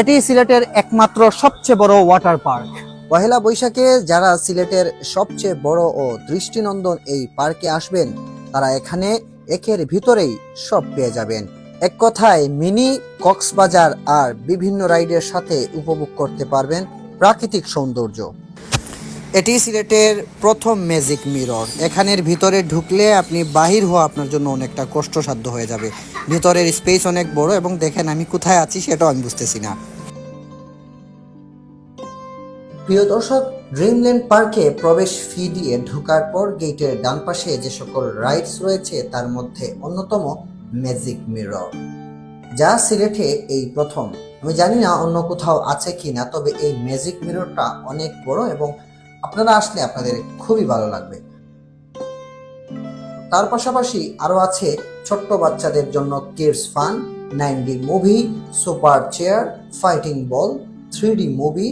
এটি সিলেটের একমাত্র সবচেয়ে বড় ওয়াটার পার্ক পহেলা বৈশাখে যারা সিলেটের সবচেয়ে বড় ও দৃষ্টিনন্দন এই পার্কে আসবেন, তারা এখানে একের ভিতরেই সব পেয়ে যাবেন। এক কথায়, মিনি, কক্সবাজার আর বিভিন্ন রাইডের সাথে উপভোগ করতে পারবেন প্রাকৃতিক সৌন্দর্য। এটি সিলেটের প্রথম ম্যাজিক মিরর। এখানের ভিতরে ঢুকলে আপনি বাহির হওয়া আপনার জন্য অনেকটা কষ্টসাধ্য হয়ে যাবে। ভিতরের স্পেস অনেক বড় এবং দেখেন আমি কোথায় আছি সেটাও আমি বুঝতেছি না। প্রিয় দর্শক ড্রিমল্যান্ড পার্কে প্রবেশ ফি দিয়ে ঢোকার পর গেটের ডান পাশে যে সকল রাইডস রয়েছে তার মধ্যে অন্যতম ম্যাজিক মিরর। যা সিলেটে এই প্রথম। আমি জানি না অন্য কোথাও আছে কিনা, তবে এই ম্যাজিক মিররটা অনেক বড় এবং আপনারা আসলে আপনাদের খুবই ভালো লাগবে। তার পাশাপাশি আরও আছে ছোট্ট বাচ্চাদের জন্য kids fun nine D movie super chair fighting ball three D movie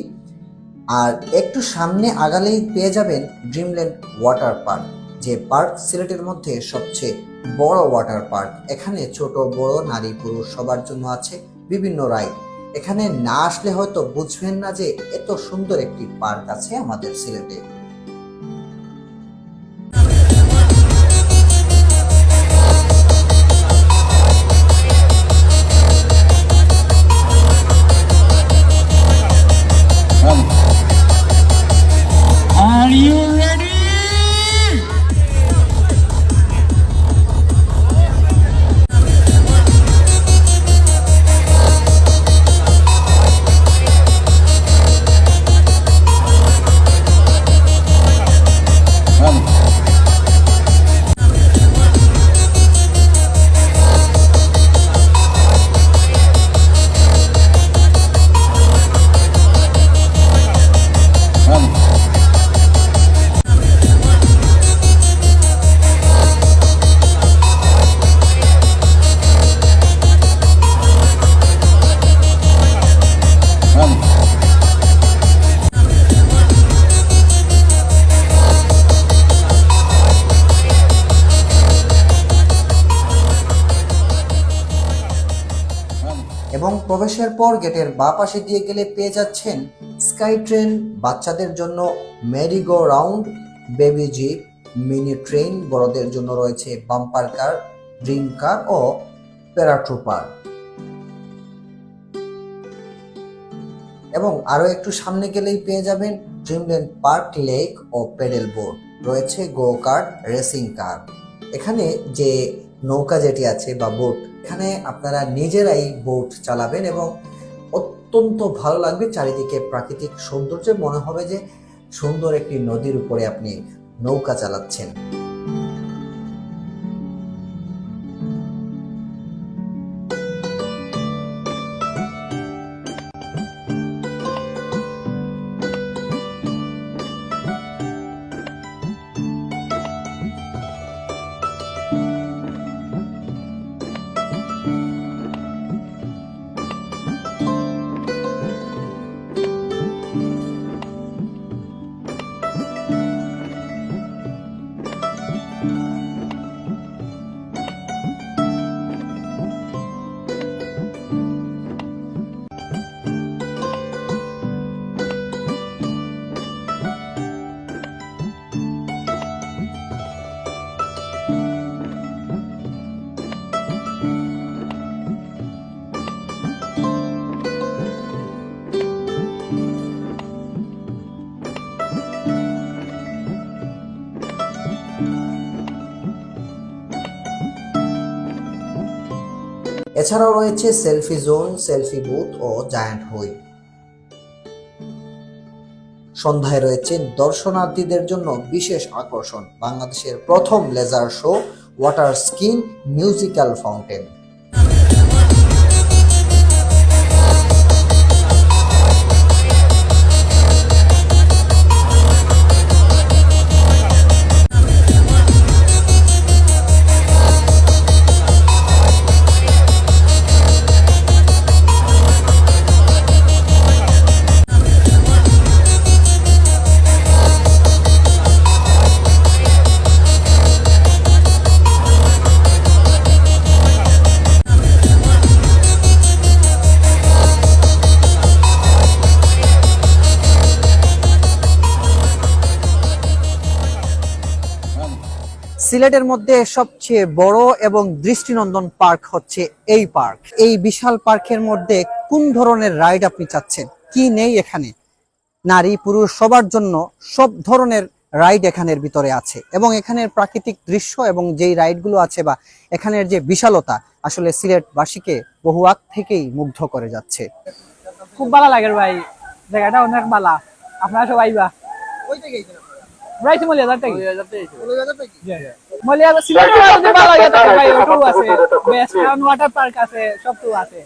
আর একটু সামনে আগালেই পেয়ে যাবেন ড্রিমল্যান্ড ওয়াটার পার্ক যে পার্ক সিলেটের মধ্যে সবচেয়ে বড় ওয়াটার পার্ক এখানে ছোট, বড়, নারী, পুরুষ সবার জন্য আছে বিভিন্ন রাইড এখানে না আসলে হয়তো বুঝবেন না যে এত সুন্দর একটি পার্ক আছে আমাদের সিলেটে। প্রবেশের পর গেটের বা পাশে দিয়ে গেলে পেয়ে যাচ্ছেন স্কাই ট্রেন বাচ্চাদের জন্য merry go round, baby jeep, mini train, বড়দের জন্য রয়েছে বাম্পার কার, ড্রিম কার ও প্যারাট্রুপার। এবং আরও একটু সামনে গেলেই পেয়ে যাবেন ড্রিমল্যান্ড পার্ক, লেক ও পেডেল বোর্ড। রয়েছে গো কার্ট রেসিং কার। এখানে যে নৌকা যেটি আছে বা বোট এখানে আপনারা নিজেরাই বোট চালাবেন এবং অত্যন্ত ভালো লাগবে চারিদিকে প্রাকৃতিক সৌন্দর্য। মনে হবে যে সুন্দর একটি নদীর উপরে আপনি নৌকা চালাচ্ছেন। এছাড়াও রয়েছে সেলফি জোন, সেলফি বুথ ও জায়ান্ট হুইল সন্ধ্যায় রয়েছে দর্শনার্থীদের জন্য বিশেষ আকর্ষণ, বাংলাদেশের প্রথম laser show water screen musical fountain সিলেটের মধ্যে সবচেয়ে বড় এবং দৃষ্টিনন্দন পার্ক হচ্ছে এই পার্ক। এই বিশাল পার্কের মধ্যে কোন ধরনের রাইড আপনি চাচ্ছেন? কি নেই এখানে? নারী পুরুষ সবার জন্য সব ধরনের রাইড এখানের ভিতরে আছে এবং এখানের প্রাকৃতিক দৃশ্য এবং যেই রাইডগুলো আছে বা এখানের যে বিশালতা আসলে সিলেটবাসীকে বহু আগ থেকেই মুগ্ধ করে যাচ্ছে। খুব ভালো লাগে ভাই। জায়গাটা অনেক ভালো। আপনারা সবাই বা। রাইছে মলিয়া যার থেকে মলিয়া সিলেট যদি ভালো তাহলে ভাই ওটাও আছে। বেস্ট ওয়াটার পার্ক আছে সব তো আছে।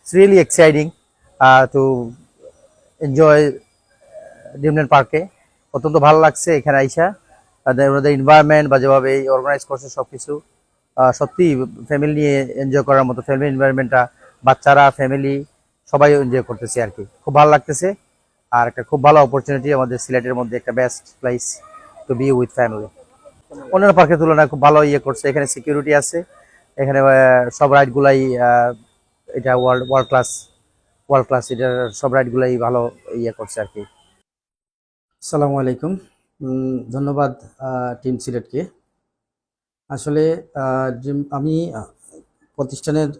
It's really exciting uh, to enjoy ডিমল্যান্ড পার্কে অত্যন্ত ভালো লাগছে এখানে আইসা। তাদের ওদের এনভায়রনমেন্ট বা যেভাবে অর্গানাইজ করছে সবকিছু আহ, সত্যি ফ্যামিলি নিয়ে এনজয় করার মতো ফ্যামিলি এনভায়রনমেন্টটা বাচ্চারা ফ্যামিলি সবাই এনজয় করতেছে আর কি। খুব ভালো লাগতেছে। আর একটা খুব ভালো অপরচুনিটি আমাদের সিলেটের মধ্যে একটা best place to be with family অন্যান্য পার্কের তুলনায় খুব ভালো ইয়ে করছে, এখানে সিকিউরিটি আছে, এখানে সব রাইডগুলাই এটা world world class world class এটার সব রাইডগুলাই ভালো ইয়ে করছে আর কি। আসসালামু আলাইকুম। ধন্যবাদ টিম সিলেটকে। আসলে আমি প্রতিষ্ঠানের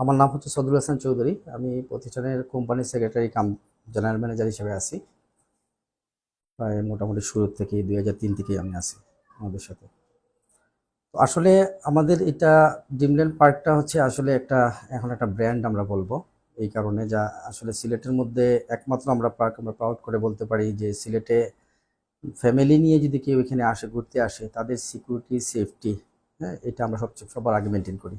আমার নাম হচ্ছে সদরুল হাসান চৌধুরী। আমি প্রতিষ্ঠানের কোম্পানির সেক্রেটারি কাম জেনারেল ম্যানেজার হিসেবে আছি। প্রায় মোটামুটি শুরু থেকে দুই হাজার তিন থেকে আমি আছি আমাদের সাথে। তো আসলে আমাদের এটা ডিমল্যান্ড পার্কটা হচ্ছে আসলে একটা, এখন একটা ব্র্যান্ড আমরা বলব। এই কারণে যা আসলে সিলেটের মধ্যে একমাত্র আমরা পার্ক আমরা প্রাউড করে বলতে পারি যে সিলেটে ফ্যামিলি নিয়ে যদি কেউ এখানে আসে, ঘুরতে আসে, তাদের সিকিউরিটি সেফটি হ্যাঁ এটা আমরা সবচেয়ে, সবার আগে মেনটেন করি।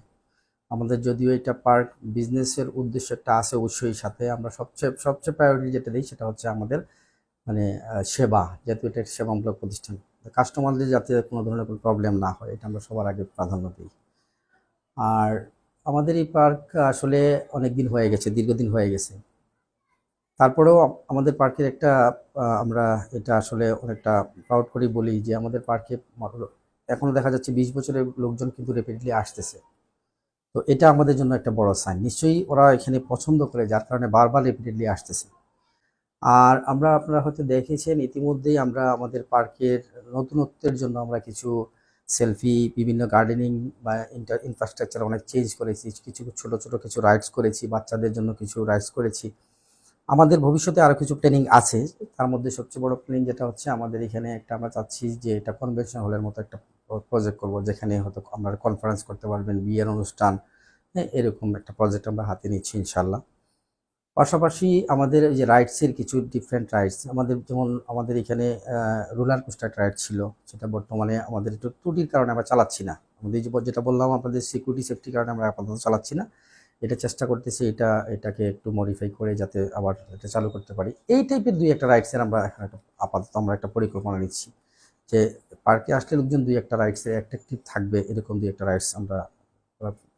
আমাদের যদিও এটা পার্ক বিজনেসের উদ্দেশ্য একটা আছে অবশ্যই সাথে, আমরা সবচেয়ে সবচেয়ে প্রায়োরিটি যেটা দিই সেটা হচ্ছে আমাদের মানে সেবা, যেহেতু এটা একটা সেবামূলক প্রতিষ্ঠান। কাস্টমারদের যাতে কোনো ধরনের কোনো প্রবলেম না হয়, এটা আমরা সবার আগে প্রাধান্য দিই। আর আমাদের এই পার্ক আসলে অনেক দিন হয়ে গেছে, দীর্ঘদিন হয়ে গেছে। তারপরেও আমাদের পার্কের একটা আমরা এটা আসলে অনেকটা প্রাউড করেই বলি যে আমাদের পার্কে এখনও দেখা যাচ্ছে বিশ বছরের লোকজন কিন্তু রেপিডলি আসতেছে। তো এটা আমাদের জন্য একটা বড় সাইন নিশ্চয়ই ওরা এখানে পছন্দ করে, যার কারণে বারবার রেপিডলি আসতেছে। আর আমরা আপনারা হয়তো দেখেছেন, ইতিমধ্যেই আমরা আমাদের পার্কের নতুনত্বের জন্য আমরা কিছু সেলফি বিভিন্ন গার্ডেনিং বা ইন্টার ইনফ্রাস্ট্রাকচার অনেক চেঞ্জ করেছি। কিছু ছোট ছোট কিছু রাইডস করেছি, বাচ্চাদের জন্য কিছু রাইডস করেছি। আমাদের ভবিষ্যতে আরও কিছু প্ল্যানিং আছে। তার মধ্যে সবচেয়ে বড় প্ল্যানিং যেটা হচ্ছে আমাদের এখানে একটা আমরা চাচ্ছি যে এটা কনভেনশন হলের মতো একটা প্রজেক্ট করব যেখানে হয়তো আপনারা কনফারেন্স করতে পারবেন, বিয়ের অনুষ্ঠান হ্যাঁ এরকম একটা প্রজেক্ট আমরা হাতে নিচ্ছি ইনশাল্লাহ পাশাপাশি আমাদের যে রাইডসের কিছু ডিফারেন্ট রাইডস আমাদের যেমন আমাদের এখানে রোলার কোস্টার রাইড ছিল, সেটা বর্তমানে আমাদের একটু ত্রুটির কারণে আমরা চালাচ্ছি না। আমাদের যে যেটা বললাম, আপনাদের সিকিউরিটি সেফটির কারণে আমরা আপাতত চালাচ্ছি না। এটা চেষ্টা করতেছি এটা, এটাকে একটু মডিফাই করে যাতে আবার এটা চালু করতে পারি। এই টাইপের দুই একটা রাইডসের আমরা এখন একটা আপাতত আমরা একটা পরিকল্পনা নিচ্ছি, যে পার্কে আসলে লোকজন দুই একটা রাইডসে অ্যাট্রাকটিভ থাকবে, এরকম দুই একটা রাইডস আমরা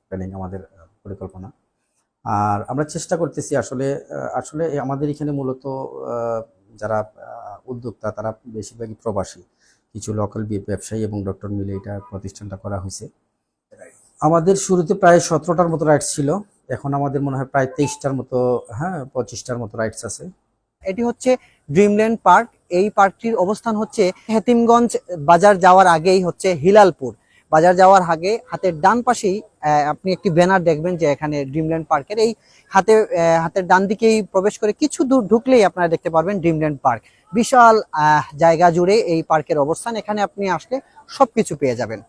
প্ল্যানিং আমাদের পরিকল্পনা। আর আমরা চেষ্টা করতেছি আসলে আসলে আমাদের এখানে মূলত যারা উদ্যোক্তা তারা বেশিরভাগই প্রবাসী। কিছু লোকাল ব্যবসায়ী এবং ডক্টর মিলে এটা প্রতিষ্ঠানটা করা হয়েছে। আমাদের শুরুতে প্রায় সতেরোটার মতো রাইডস ছিল। এখন আমাদের মনে হয় প্রায় তেইশটার মতো হ্যাঁ পঁচিশটার মতো রাইডস আছে। এটি হচ্ছে ড্রিমল্যান্ড পার্ক এই পার্কটির অবস্থান হচ্ছে হেতিমগঞ্জ বাজার যাওয়ার আগেই হচ্ছে হিলালপুর। বাজার যাওয়ার আগে হাতের ডান পাশেই আপনি একটি ব্যানার দেখবেন যে এখানে ড্রিমল্যান্ড পার্কের এই হাতে হাতের ডান দিকেই প্রবেশ করে কিছু দূর ঢুকলেই আপনারা দেখতে পারবেন ড্রিমল্যান্ড পার্ক বিশাল জায়গা জুড়ে এই পার্কের অবস্থান। এখানে আপনি আসলে সবকিছু পেয়ে যাবেন।